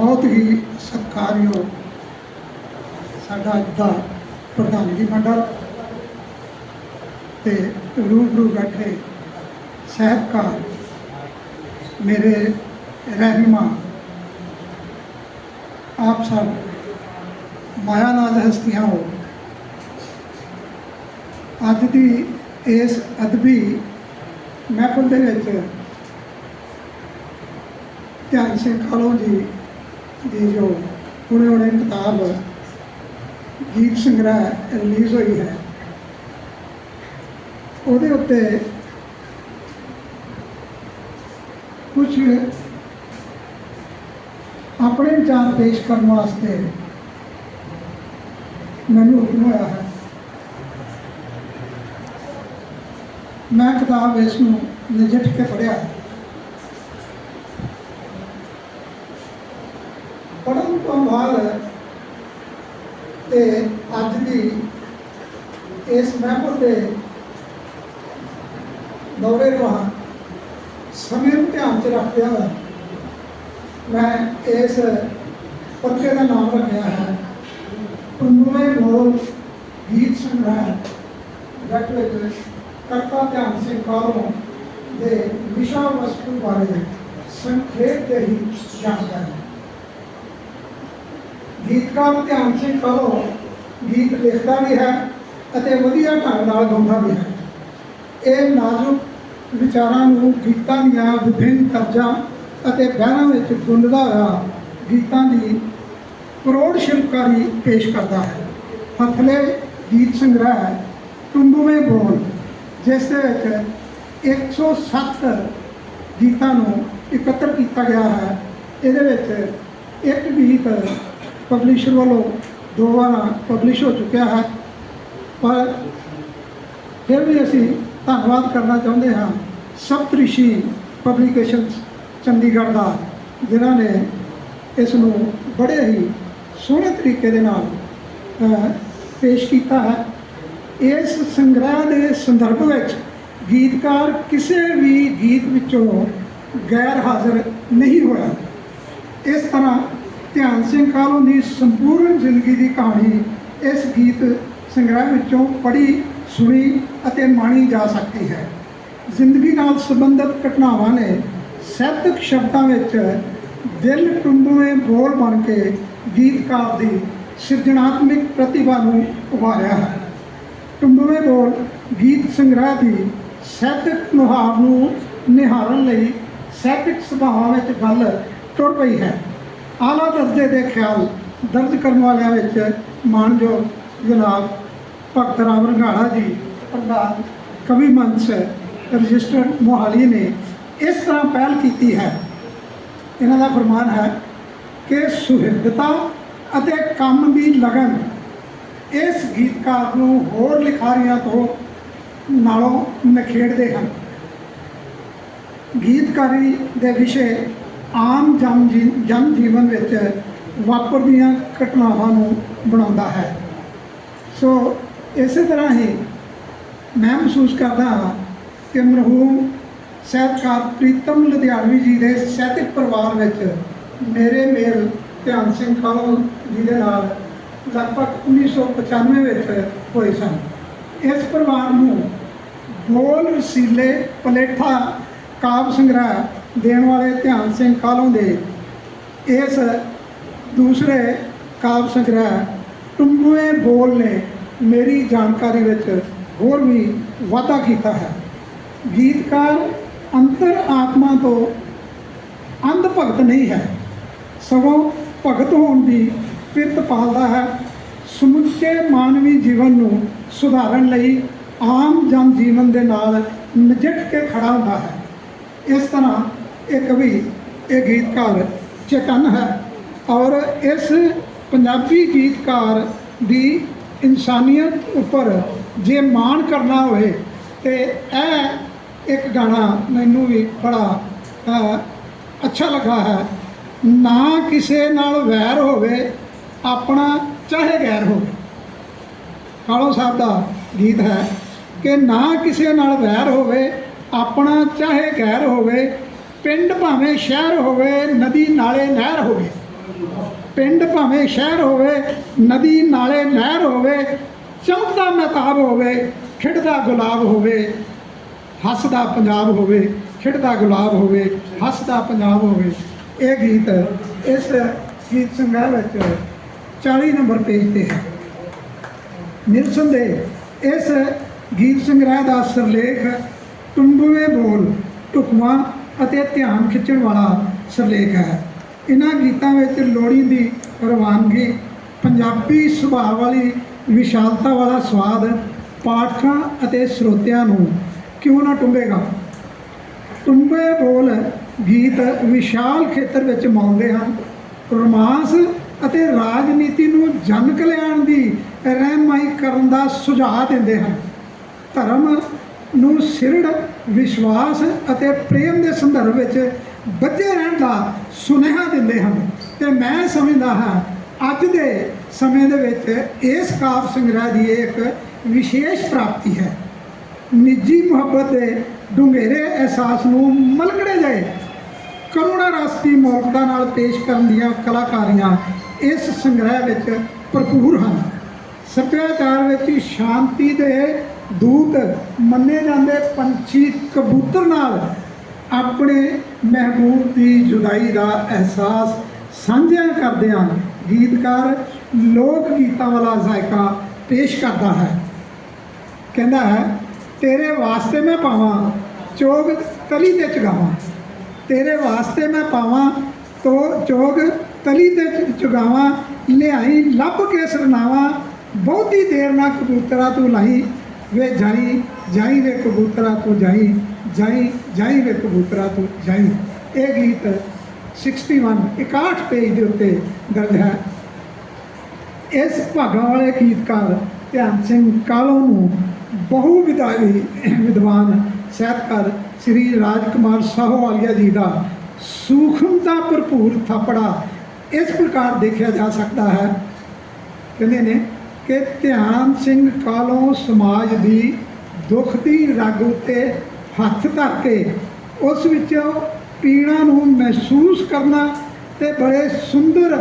ਬਹੁਤ ਹੀ ਸਤਿਕਾਰਯੋਗ ਸਾਡਾ ਅੱਜ ਦਾ ਪ੍ਰਧਾਨਗੀ ਮੰਡਲ ਤੇ ਰੂਬਰੂ ਬੈਠੇ ਸਾਹਿਬਕਾਰ ਮੇਰੇ ਰਹਿਨੁਮਾ ਆਪ ਸਭ ਮਾਇਆ ਨਾਲ ਹਸਤੀਆਂ ਹੋ ਅੱਜ ਦੀ ਇਸ ਅਦਬੀ ਮਹਿਫਲ ਦੇ ਵਿੱਚ ਧਿਆਨ ਸਿੰਘ ਕਾਲੋ ਜੀ ਦੀ ਜੋ ਹੁਣੇ ਹੁਣੇ ਕਿਤਾਬ ਗੀਤ ਸੰਗ੍ਰਹਿ ਰਿਲੀਜ਼ ਹੋਈ ਹੈ। ਉਹਦੇ ਉੱਤੇ ਕੁਝ ਆਪਣੇ ਵਿਚਾਰ ਪੇਸ਼ ਕਰਨ ਵਾਸਤੇ ਮੈਨੂੰ ਹੁਕਮ ਹੋਇਆ ਹੈ। ਮੈਂ ਕਿਤਾਬ ਇਸ ਨੂੰ ਨਜਿੱਠ ਕੇ ਪੜ੍ਹਿਆ। ਪੜ੍ਹਨ ਤੋਂ ਤੇ ਅੱਜ ਦੀ ਇਸ ਮਹਿਫਲ ਦੇ ਦੌਰੇ ਦੌਰਾਨ ਸਮੇਂ ਨੂੰ ਧਿਆਨ 'ਚ ਰੱਖਦਿਆਂ ਹੋਇਆ ਮੈਂ ਇਸ ਪੱਤੇ ਦਾ ਨਾਮ ਰੱਖਿਆ ਹੈ। ਪੰਨੂਵੇਂ ਮੋਲ ਗੀਤ ਸੰਗ੍ਰਹਿ ਜੱਟ ਵਿੱਚ ਕਰਤਾ ਧਿਆਨ ਸਿੰਘ ਕਾਲੋਂ ਦੇ ਵਿਸ਼ਾ ਵਸਤੂ ਬਾਰੇ ਸੰਖੇਪ ਦੇ ਹੀ ਜਾਣਕਾਰੀ। ਗੀਤਕਾਰ ਧਿਆਨ ਸਿੰਘ ਕਾਲੋਂ ਗੀਤ ਲਿਖਦਾ ਵੀ ਹੈ ਅਤੇ ਵਧੀਆ ਢੰਗ ਨਾਲ ਗਾਉਂਦਾ ਵੀ ਹੈ। ਇਹ ਨਾਜ਼ੁਕ ਵਿਚਾਰਾਂ ਨੂੰ ਗੀਤਾਂ ਦੀਆਂ ਵਿਭਿੰਨ ਤਰਜਾਂ ਅਤੇ ਬਹਿਰਾਂ ਵਿੱਚ ਗੁੰਦਦਾ ਹੋਇਆ ਗੀਤਾਂ ਦੀ ਕਰੋੜ ਸ਼ਿਲਪਕਾਰੀ ਪੇਸ਼ ਕਰਦਾ ਹੈ। ਹਥਲੇ ਗੀਤ ਸੰਗ੍ਰਹਿ ਟੁੰਬਵੇਂ ਬੋਲ, ਜਿਸ ਦੇ ਵਿੱਚ 107 ਗੀਤਾਂ ਨੂੰ ਇਕੱਤਰ ਕੀਤਾ ਗਿਆ ਹੈ। ਇਹਦੇ ਵਿੱਚ ਇੱਕ ਗੀਤ ਪਬਲਿਸ਼ਰ ਵੱਲੋਂ ਦੋ ਵਾਰ ਪਬਲਿਸ਼ ਹੋ ਚੁੱਕਿਆ ਹੈ। ਪਰ ਫਿਰ ਵੀ ਅਸੀਂ ਧੰਨਵਾਦ ਕਰਨਾ ਚਾਹੁੰਦੇ ਹਾਂ ਸਪਤਰਿਸ਼ੀ ਪਬਲੀਕੇਸ਼ਨਸ ਚੰਡੀਗੜ੍ਹ ਦਾ, ਜਿਨ੍ਹਾਂ ਨੇ ਇਸ ਨੂੰ ਬੜੇ ਹੀ ਸੋਹਣੇ ਤਰੀਕੇ ਦੇ ਨਾਲ ਪੇਸ਼ ਕੀਤਾ ਹੈ। ਇਸ ਸੰਗ੍ਰਹਿ ਦੇ ਸੰਦਰਭ ਵਿੱਚ ਗੀਤਕਾਰ ਕਿਸੇ ਵੀ ਗੀਤ ਵਿੱਚੋਂ ਗੈਰ ਹਾਜ਼ਰ ਨਹੀਂ ਹੋਇਆ। ਇਸ ਤਰ੍ਹਾਂ ਧਿਆਨ ਸਿੰਘ ਕਾਲੋਂ ਦੀ ਸੰਪੂਰਨ ਜ਼ਿੰਦਗੀ ਦੀ ਕਹਾਣੀ ਇਸ ਗੀਤ ਸੰਗ੍ਰਹਿ ਵਿੱਚੋਂ ਪੜ੍ਹੀ, ਸੁਣੀ ਅਤੇ ਮਾਣੀ ਜਾ ਸਕਦੀ ਹੈ। ਜ਼ਿੰਦਗੀ ਨਾਲ ਸੰਬੰਧਿਤ ਘਟਨਾਵਾਂ ਨੇ ਸਾਹਿਤਕ ਸ਼ਬਦਾਂ ਵਿੱਚ ਦਿਲ ਟੁੰਬਵੇਂ ਬੋਲ ਬਣ ਕੇ ਗੀਤਕਾਰ ਦੀ ਸਿਰਜਣਾਤਮਿਕ ਪ੍ਰਤਿਭਾ ਨੂੰ ਉਭਾਰਿਆ ਹੈ। ਟੁੰਬਵੇਂ ਬੋਲ ਗੀਤ ਸੰਗ੍ਰਹਿ ਦੀ ਸਾਹਿਤਕ ਨੁਹਾਰ ਨੂੰ ਨਿਹਾਰਨ ਲਈ ਸਾਹਿਤਕ ਸੁਭਾਵਾਂ ਵਿੱਚ ਗੱਲ ਤੁਰ ਪਈ ਹੈ। ਆਲਾ ਦਰਜੇ ਦੇ ਖਿਆਲ ਦਰਜ ਕਰਨ ਵਾਲਿਆਂ ਵਿੱਚ ਮਾਨਯੋਗ ਜਨਾਬ ਭਗਤ ਰਾਮ ਰੰਗਾੜਾ ਜੀ, ਪ੍ਰਧਾਨ ਕਵੀ ਮੰਚ ਰਜਿਸਟਰਡ ਮੋਹਾਲੀ ਨੇ ਇਸ ਤਰ੍ਹਾਂ ਪਹਿਲ ਕੀਤੀ ਹੈ। ਇਹਨਾਂ ਦਾ ਫਰਮਾਨ ਹੈ ਕਿ ਸੁਹਿਰਦਤਾ ਅਤੇ ਕੰਮ ਦੀ ਲਗਨ ਇਸ ਗੀਤਕਾਰ ਨੂੰ ਹੋਰ ਲਿਖਾਰੀਆਂ ਤੋਂ ਨਾਲੋਂ ਨਿਖੇੜਦੇ ਹਨ। ਗੀਤਕਾਰੀ ਦੇ ਵਿਸ਼ੇ ਆਮ ਜਨ ਜੀ- ਜਨ ਜੀਵਨ ਵਿੱਚ ਵਾਪਰਦੀਆਂ ਘਟਨਾਵਾਂ ਨੂੰ ਬਣਾਉਂਦਾ ਹੈ। ਸੋ ਇਸੇ ਤਰ੍ਹਾਂ ਹੀ ਮੈਂ ਮਹਿਸੂਸ ਕਰਦਾ ਹਾਂ ਕਿ ਮਰਹੂਮ ਸਾਹਿਤਕਾਰ ਪ੍ਰੀਤਮ ਲੁਧਿਆਣਵੀ ਜੀ ਦੇ ਸਾਹਿਤਕ ਪਰਿਵਾਰ ਵਿੱਚ ਮੇਰੇ ਮੇਲ ਧਿਆਨ ਸਿੰਘ ਕਾਲੋਂ ਜੀ ਦੇ ਨਾਲ ਲਗਭਗ 1995 ਵਿੱਚ ਹੋਏ ਸਨ। ਇਸ ਪਰਿਵਾਰ ਨੂੰ ਬੋਲ ਰਸੀਲੇ ਪਲੇਠਾ ਕਾਵ ਸੰਗ੍ਰਹਿ ਦੇਣ ਵਾਲੇ ਧਿਆਨ ਸਿੰਘ ਕਾਲੋਂ ਦੇ ਇਸ ਦੂਸਰੇ ਕਾਵ ਸੰਗ੍ਰਹਿ ਟੁੰਬੂਏ ਬੋਲ ਨੇ ਮੇਰੀ ਜਾਣਕਾਰੀ ਵਿੱਚ ਹੋਰ ਵੀ ਵਾਧਾ ਕੀਤਾ ਹੈ। ਗੀਤਕਾਰ ਅੰਤਰ ਆਤਮਾ ਤੋਂ ਅੰਧ ਭਗਤ ਨਹੀਂ ਹੈ। ਸਗੋਂ ਭਗਤ ਹੋਣ ਦੀ ਪਿਰਤ ਪਾਲਦਾ ਹੈ। ਸਮੁੱਚੇ ਮਾਨਵੀ ਜੀਵਨ ਨੂੰ ਸੁਧਾਰਨ ਲਈ ਆਮ ਜਨ ਜੀਵਨ ਦੇ ਨਾਲ ਨਜਿੱਠ ਕੇ ਖੜਾ ਹੁੰਦਾ ਹੈ। ਇਸ ਤਰ੍ਹਾਂ ਇਹ ਕਵੀ ਇਹ ਗੀਤਕਾਰ ਚੇਤਨ ਹੈ ਔਰ ਇਸ ਪੰਜਾਬੀ ਗੀਤਕਾਰ ਦੀ ਇਨਸਾਨੀਅਤ ਉੱਪਰ ਜੇ ਮਾਣ ਕਰਨਾ ਹੋਵੇ ਤੇ ਇਹ ਇੱਕ ਗਾਣਾ ਮੈਨੂੰ ਵੀ ਬੜਾ ਅੱਛਾ ਲੱਗਾ ਹੈ। ਨਾ ਕਿਸੇ ਨਾਲ ਵੈਰ ਹੋਵੇ, ਆਪਣਾ ਚਾਹੇ ਗੈਰ ਹੋਵੇ। ਕਾਲੋ ਸਾਹਿਬ ਦਾ ਗੀਤ ਹੈ ਕਿ ਨਾ ਕਿਸੇ ਨਾਲ ਵੈਰ ਹੋਵੇ, ਆਪਣਾ ਚਾਹੇ ਗੈਰ ਹੋਵੇ ਪਿੰਡ ਭਾਵੇਂ ਸ਼ਹਿਰ ਹੋਵੇ, ਨਦੀ ਨਾਲੇ ਨਹਿਰ ਹੋਵੇ। ਪਿੰਡ ਭਾਵੇਂ ਸ਼ਹਿਰ ਹੋਵੇ, ਨਦੀ ਨਾਲੇ ਨਹਿਰ ਹੋਵੇ, ਚਮਕਦਾ ਮਹਿਤਾਬ ਹੋਵੇ, ਖਿੜਦਾ ਗੁਲਾਬ ਹੋਵੇ, ਹੱਸਦਾ ਪੰਜਾਬ ਹੋਵੇ, ਖਿੜਦਾ ਗੁਲਾਬ ਹੋਵੇ, ਹੱਸਦਾ ਪੰਜਾਬ ਹੋਵੇ। ਇਹ ਗੀਤ ਇਸ ਗੀਤ ਸੰਗ੍ਰਹਿ ਵਿੱਚ 40 ਨੰਬਰ ਪੇਜ ਤੇ ਹੈ। ਨਿਰਸੰਦੇਹ ਇਸ ਗੀਤ ਸੰਗ੍ਰਹਿ ਦਾ ਸਿਰਲੇਖ ਟੁੰਬਵੇ ਬੋਲ, ਢੁਕਵਾਂ ਅਤੇ ਧਿਆਨ ਖਿੱਚਣ ਵਾਲਾ ਸਿਰਲੇਖ ਹੈ। ਇਹਨਾਂ ਗੀਤਾਂ ਵਿੱਚ ਲੋੜੀ ਦੀ ਰਵਾਨਗੀ ਪੰਜਾਬੀ ਸੁਭਾਅ ਵਾਲੀ ਵਿਸ਼ਾਲਤਾ ਵਾਲਾ ਸਵਾਦ ਪਾਠਕਾਂ ਅਤੇ ਸਰੋਤਿਆਂ ਨੂੰ ਕਿਉਂ ਨਾ ਟੁੰਬੇਗਾ? ਟੁੰਬੇ ਬੋਲ ਗੀਤ ਵਿਸ਼ਾਲ ਖੇਤਰ ਵਿੱਚ ਮਾਉਂਦੇ ਹਨ। ਰੋਮਾਂਸ ਅਤੇ ਰਾਜਨੀਤੀ ਨੂੰ ਜਨ ਕਲਿਆਣ ਦੀ ਰਹਿਨਮਾਈ ਕਰਨ ਦਾ ਸੁਝਾਅ ਦਿੰਦੇ ਹਨ। ਧਰਮ ਨੂੰ ਸਿਰੜ ਵਿਸ਼ਵਾਸ ਅਤੇ ਪ੍ਰੇਮ ਦੇ ਸੰਦਰਭ ਵਿੱਚ ਬੱਝੇ ਰਹਿਣ ਦਾ ਸੁਨੇਹਾ ਦਿੰਦੇ ਹਨ। ਤੇ ਮੈਂ ਸਮਝਦਾ ਹਾਂ, ਅੱਜ ਦੇ ਸਮੇਂ ਦੇ ਵਿੱਚ ਇਸ ਕਾਵ ਸੰਗ੍ਰਹਿ ਦੀ ਇੱਕ ਵਿਸ਼ੇਸ਼ ਪ੍ਰਾਪਤੀ ਹੈ। ਨਿੱਜੀ ਮੁਹੱਬਤ ਦੇ ਡੂੰਘੇਰੇ ਅਹਿਸਾਸ ਨੂੰ ਮਲਕੜੇ ਗਏ ਕਰੁਣਾ ਰਸਤੀ ਦੀ ਨਾਲ ਪੇਸ਼ ਕਰਨ ਦੀਆਂ ਕਲਾਕਾਰੀਆਂ ਇਸ ਸੰਗ੍ਰਹਿ ਵਿੱਚ ਭਰਪੂਰ ਹਨ। ਸੱਭਿਆਚਾਰ ਵਿੱਚ ਸ਼ਾਂਤੀ ਦੇ ਦੂਤ ਮੰਨੇ ਜਾਂਦੇ ਪੰਛੀ ਕਬੂਤਰ ਨਾਲ ਆਪਣੇ ਮਹਿਬੂਬ ਦੀ ਜੁਦਾਈ ਦਾ ਅਹਿਸਾਸ ਸਾਂਝਿਆਂ ਕਰਦੇ ਹਨ ਗੀਤਕਾਰ ਲੋਕ ਗੀਤਾਂ ਵਾਲਾ ਜ਼ਾਇਕਾ ਪੇਸ਼ ਕਰਦਾ ਹੈ। ਕਹਿੰਦਾ ਹੈ, ਤੇਰੇ ਵਾਸਤੇ ਮੈਂ ਪਾਵਾਂ ਚੋਗ ਤਲੀ ਤੇ ਚਗਾਵਾਂ। ਤੇਰੇ ਵਾਸਤੇ ਮੈਂ ਪਾਵਾਂ ਤੋ ਚੋਗ ਤਲੀ ਤੇ ਚ- ਚੁਗਾਵਾਂ। ਲਿਆਈ ਲੱਭ ਕੇ ਸਰਨਾਵਾਂ। ਬਹੁਤੀ ਦੇਰ ਨਾ ਕਬੂਤਰਾ ਤੂੰ ਲਾਈ ਵੇ ਜਾਈ ਜਾਈ ਵੇ ਕਬੂਤਰਾ ਤੂੰ ਜਾਈ ਜਾਈ ਜਾਈ ਵੇ ਕਬੂਤਰਾ ਤੂੰ ਜਾਈ। ਇਹ ਗੀਤ 61 61 ਪੇਜ ਦੇ ਉੱਤੇ ਦਰਜ ਹੈ। ਇਸ ਭਾਗਾਂ ਵਾਲੇ ਗੀਤਕਾਰ ਧਿਆਨ ਸਿੰਘ ਕਾਲੋ ਨੂੰ ਬਹੁ ਵਿਦਾਈ ਵਿਦਵਾਨ ਸਾਹਿਤਕਾਰ ਸ੍ਰੀ ਰਾਜਕੁਮਾਰ ਸਾਹੋਵਾਲੀਆ ਜੀ ਦਾ ਸੂਖਮਤਾ ਭਰਪੂਰ ਥਾਪੜਾ ਇਸ ਪ੍ਰਕਾਰ ਦੇਖਿਆ ਜਾ ਸਕਦਾ ਹੈ। ਕਹਿੰਦੇ ਨੇ ਕਿ ਧਿਆਨ ਸਿੰਘ ਕਾਲੋਂ ਸਮਾਜ ਦੀ ਦੁੱਖ ਦੀ ਰਗ ਉੱਤੇ ਹੱਥ ਧਰ ਕੇ ਉਸ ਵਿੱਚੋਂ ਪੀੜਾ ਨੂੰ ਮਹਿਸੂਸ ਕਰਨਾ ਤੇ ਬੜੇ ਸੁੰਦਰ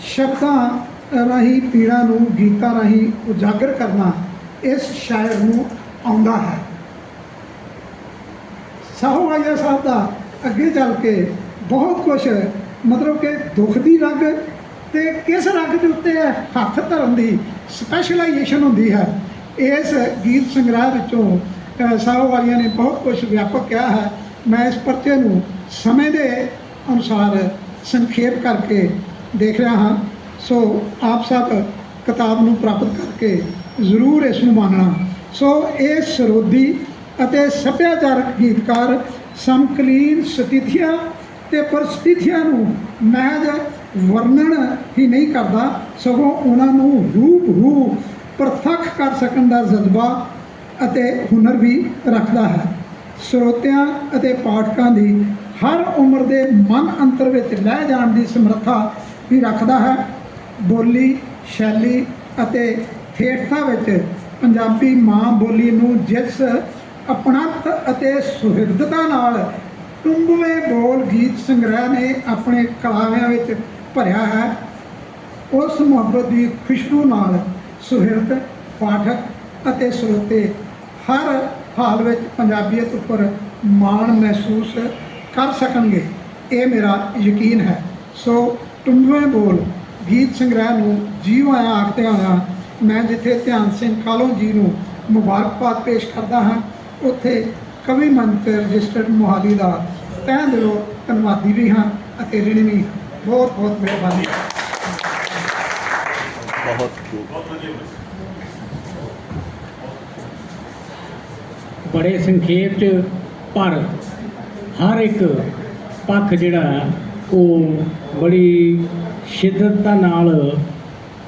ਸ਼ਬਦਾਂ ਰਾਹੀਂ ਪੀੜਾ ਨੂੰ ਗੀਤਾਂ ਰਾਹੀਂ ਉਜਾਗਰ ਕਰਨਾ ਇਸ ਸ਼ਾਇਰ ਨੂੰ ਆਉਂਦਾ ਹੈ। ਸਾਹੋਵਾਲੀਆ ਸਾਹਿਬ ਦਾ ਅੱਗੇ ਚੱਲ ਕੇ ਬਹੁਤ ਕੁਝ ਮਤਲਬ ਕਿ ਦੁੱਖ ਦੀ ਰਗ ਤੇ ਕਿਸ ਰਗ ਦੇ ਉੱਤੇ ਹੱਥ ਧਰਨ ਦੀ ਸਪੈਸ਼ਲਾਈਜੇਸ਼ਨ ਹੁੰਦੀ ਹੈ। ਇਸ ਗੀਤ ਸੰਗ੍ਰਹਿ ਵਿੱਚੋਂ ਅ, ਸਾਹੋਵਾਲੀਆ ਨੇ ਬਹੁਤ ਕੁਝ ਵਿਆਪਕ ਕਿਹਾ ਹੈ। ਮੈਂ ਇਸ ਪਰਚੇ ਨੂੰ ਸਮੇਂ ਦੇ ਅਨੁਸਾਰ ਸੰਖੇਪ ਕਰਕੇ ਦੇਖ ਰਿਹਾ ਹਾਂ। ਸੋ ਆਪ ਸਭ ਕਿਤਾਬ ਨੂੰ ਪ੍ਰਾਪਤ ਕਰਕੇ ਜ਼ਰੂਰ ਇਸ ਨੂੰ ਮੰਨਣਾ। ਸੋ ਇਹ ਸਰੋਦੀ ਅਤੇ ਸੱਭਿਆਚਾਰਕ ਗੀਤਕਾਰ ਸਮਕਲੀਨ ਸਥਿਤੀਆਂ ਤੇ ਪਰਿਸਥਿਤੀਆਂ ਨੂੰ ਮਹਿਜ ਵਰਣਨ ਹੀ ਨਹੀਂ ਕਰਦਾ, ਸਗੋਂ ਉਹਨਾਂ ਨੂੰ ਰੂਪ ਰੂ ਪ੍ਰਤੱਖ ਕਰ ਸਕਣ ਦਾ ਜਜ਼ਬਾ ਅਤੇ ਹੁਨਰ ਵੀ ਰੱਖਦਾ ਹੈ। ਸਰੋਤਿਆਂ ਅਤੇ ਪਾਠਕਾਂ ਦੀ ਹਰ ਉਮਰ ਦੇ ਮਨ ਅੰਤਰ ਵਿੱਚ ਲੈ ਜਾਣ ਦੀ ਸਮਰੱਥਾ ਵੀ ਰੱਖਦਾ ਹੈ। ਬੋਲੀ, ਸ਼ੈਲੀ ਅਤੇ ਠੇਠਤਾ ਵਿੱਚ ਪੰਜਾਬੀ ਮਾਂ ਬੋਲੀ ਨੂੰ ਜਿਸ ਅਪਣਤ ਅਤੇ ਸੁਹਿਰਦਤਾ ਨਾਲ ਟੁੰਬਵੇਂ ਬੋਲ ਗੀਤ ਸੰਗ੍ਰਹਿ ਨੇ ਆਪਣੇ ਕਲਾਵਿਆਂ ਵਿੱਚ ਭਰਿਆ ਹੈ। ਉਸ ਮੁਹੱਬਤ ਦੀ ਖੁਸ਼ਬੂ ਨਾਲ ਸੁਹਿਰਦ, ਪਾਠਕ ਅਤੇ ਸਰੋਤੇ ਹਰ ਹਾਲ ਵਿੱਚ ਪੰਜਾਬੀਅਤ ਉੱਪਰ ਮਾਣ ਮਹਿਸੂਸ ਕਰ ਸਕਣਗੇ। ਇਹ ਮੇਰਾ ਯਕੀਨ ਹੈ। ਸੋ ਟੁੰਬਵੇਂ ਬੋਲ, ਗੀਤ ਸੰਗ੍ਰਹਿ ਨੂੰ ਜੀਵ ਆਇਆ ਆਖਦੇ ਹੋਇਆ ਮੈਂ ਜਿੱਥੇ ਧਿਆਨ ਸਿੰਘ ਕਾਲੋ ਜੀ ਨੂੰ ਮੁਬਾਰਕਬਾਦ ਪੇਸ਼ ਕਰਦਾ ਹਾਂ, ਉੱਥੇ ਕਵੀ ਮੰਚ ਰਜਿਸਟਰਡ ਮੋਹਾਲੀ ਦਾ ਤਹਿ ਦਿਲੋਂ ਧੰਨਵਾਦੀ ਵੀ ਹਾਂ ਅਤੇ ਰਿਣੀ ਵੀ ਹਾਂ। ਬਹੁਤ ਬਹੁਤ ਮਿਹਰਬਾਨੀ। ਬਹੁਤ ਬੜੇ ਸੰਖੇਪ ਚ ਪਰ ਹਰ ਇੱਕ ਪੱਖ ਜਿਹੜਾ ਉਹ ਬੜੀ ਸ਼ਿੱਦਤਤਾ ਨਾਲ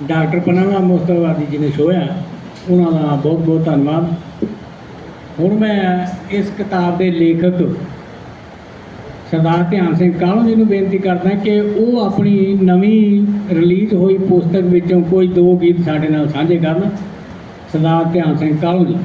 ਡਾਕਟਰ ਪਨਾਮਾ ਮੁਸਤਫਾਦੀ ਜੀ ਨੇ ਛੋਇਆ ਉਹਨਾਂ ਦਾ ਬਹੁਤ ਬਹੁਤ ਧੰਨਵਾਦ। ਹੁਣ ਮੈਂ ਇਸ ਕਿਤਾਬ ਦੇ ਲੇਖਕ ਸਰਦਾਰ ਧਿਆਨ ਸਿੰਘ ਕਾਹਲੋਂ ਜੀ ਨੂੰ ਬੇਨਤੀ ਕਰਦਾ ਕਿ ਉਹ ਆਪਣੀ ਨਵੀਂ ਰਿਲੀਜ਼ ਹੋਈ ਪੁਸਤਕ ਵਿੱਚੋਂ ਕੋਈ ਦੋ ਗੀਤ ਸਾਡੇ ਨਾਲ ਸਾਂਝੇ ਕਰਨ। ਸਰਦਾਰ ਧਿਆਨ ਸਿੰਘ ਕਾਹਲੋਂ ਜੀ